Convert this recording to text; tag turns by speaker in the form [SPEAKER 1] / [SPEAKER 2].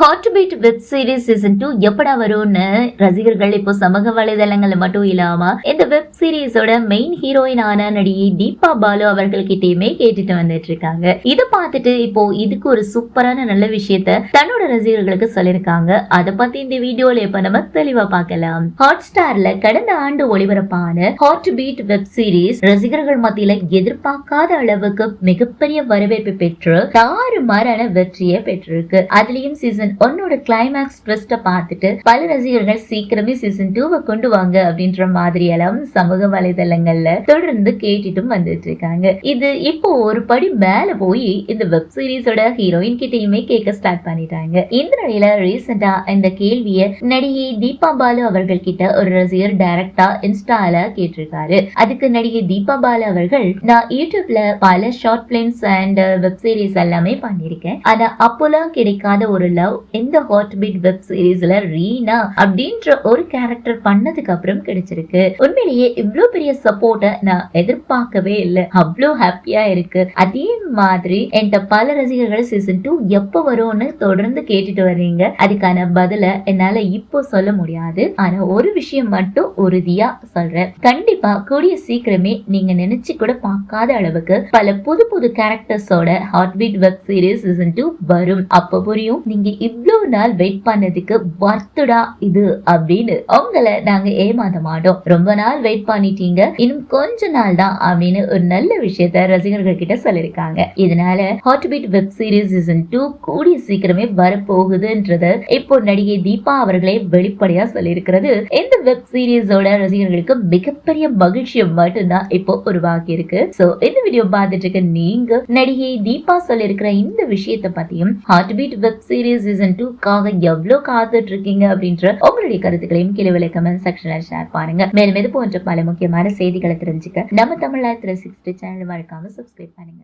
[SPEAKER 1] Heart beat web series season two எப்படா வரும்னு ரசிகர்கள் இப்போ சமூக வலைதளங்கள்ல மட்டும் இல்லாம இந்த வெப் சீரிஸோட மெயின் ஹீரோயினான நடிகை தீபா பாலு அவர்கள்கிட்டயுமே கேட்டுட்டு வந்துட்டு இருக்காங்க. இதை பார்த்துட்டு இப்போ இதுக்கு ஒரு சூப்பரான நல்ல விஷயத்த தன்னோட ரசிகர்களுக்கு சொல்லியிருக்காங்க. அதை பத்தி இந்த வீடியோல இப்ப நம்ம தெளிவா பார்க்கலாம். ஹாட் ஸ்டார்ல கடந்த ஆண்டு ஒளிபரப்பான ஹாட் பீட் வெப் சீரிஸ் ரசிகர்கள் மத்தியில எதிர்பார்க்காத அளவுக்கு மிகப்பெரிய வரவேற்பு பெற்று தாறுமாறான வெற்றியை பெற்றிருக்கு. அதுலயும் சீசன் சீசன் ஒன்னோட கிளைமேக்ஸ் ட்விஸ்ட பார்த்துட்டு பல ரசிகர்கள் சீக்கிரமே சீசன் டூவை கொண்டு வாங்க அப்படின்ற மாதிரி எல்லாம் சமூக வலைதளங்கள்ல தொடர்ந்து கேட்டுட்டும் வந்துட்டு இருக்காங்க. இது இப்போ ஒரு படி மேல போய் இந்த வெப் சீரிஸோட ஹீரோயின் கிட்டயுமே கேட்க ஸ்டார்ட் பண்ணிட்டாங்க. இந்த நிலையில ரீசெண்டா இந்த கேள்விய நடிகை தீபா பாலு அவர்கள் கிட்ட ஒரு ரசிகர் டைரக்டா இன்ஸ்டால கேட்டிருக்காரு. அதுக்கு நடிகை தீபா பாலு அவர்கள் நான் யூடியூப்ல பல short films and web series எல்லாமே பண்ணிருக்கேன் ஆனா அப்போலாம் கிடைக்காத ஒரு லவ் இந்த ஹாட் பீட் வெப் சீரீஸ்ல ரீனா அப்படின்ற ஒரு கேரக்டர் பண்ணதுக்கு அப்புறம் கிடைச்சிருக்கு. உண்மையிலேயே இவ்வளவு பெரிய சப்போர்ட்ட நான் எதிர்பார்க்கவே இல்லை. அவ்வளோ ஹாப்பியா இருக்கு. அதே மாதிரி என்கிட்ட பல ரசிகர்கள் சீசன் டூ எப்போ வரும்னு தொடர்ந்து கேட்டுட்டு வர்றீங்க. அதுக்கான பதில என்னால இப்போ சொல்ல முடியாது. ஆனா ஒரு விஷயம் மட்டும் உறுதியா சொல்றேன். கண்டிப்பா கூடிய சீக்கிரமே நீங்க நினைச்சு கூட பார்க்காத அளவுக்கு பல புது புது கேரக்டர்ஸோட heart beat web series season two வரும். அப்ப புரியும் நீங்க இவ்வளோ நாள் வெயிட் பண்ணதுக்கு வர்த்துடா இது அப்படின்னு உங்களை நாங்க ஏமாதமாட்டோம் ரொம்ப நாள் வெயிட் பண்ணிட்டீங்க. இன்னும் கொஞ்ச நாள் தான் அப்படின்னு ஒரு நல்ல விஷயத்த ரசிகர்கள் கிட்ட சொல்லியிருக்காங்க. இதனால heart beat web series season two கூடிய சீக்கிரமே வரப்போகுதுன்றத இப்போ நடிகை தீபா அவர்களே வெளிப்படையா சொல்லியிருக்கிறது. இந்த வெப் சீரிஸோட ரசிகர்களுக்கு மிகப்பெரிய மகிழ்ச்சியை மட்டும்தான் இப்போ உருவாக்கி இருக்கு சோ இந்த வீடியோ பார்த்துட்டு இருக்க நீங்க நடிகை தீபா சொல்லியிருக்கிற இந்த விஷயத்தை பத்தியும் heart beat web series season டூக்காக எவ்வளவு காத்துட்டு இருக்கீங்க அப்படின்ற உங்களுடைய கருத்துக்களையும் கீழே விலை கமெண்ட் செக்ஷன்ல ஷேர் பாருங்க. மேலும் இது போன்ற பல முக்கியமான செய்திகளை தெரிஞ்சுக்க நம்ம தமிழ்நாடு த்ரீ சிக்ஸ்டி சேனல் மறக்காம சப்ஸ்கிரைப் பண்ணுங்க.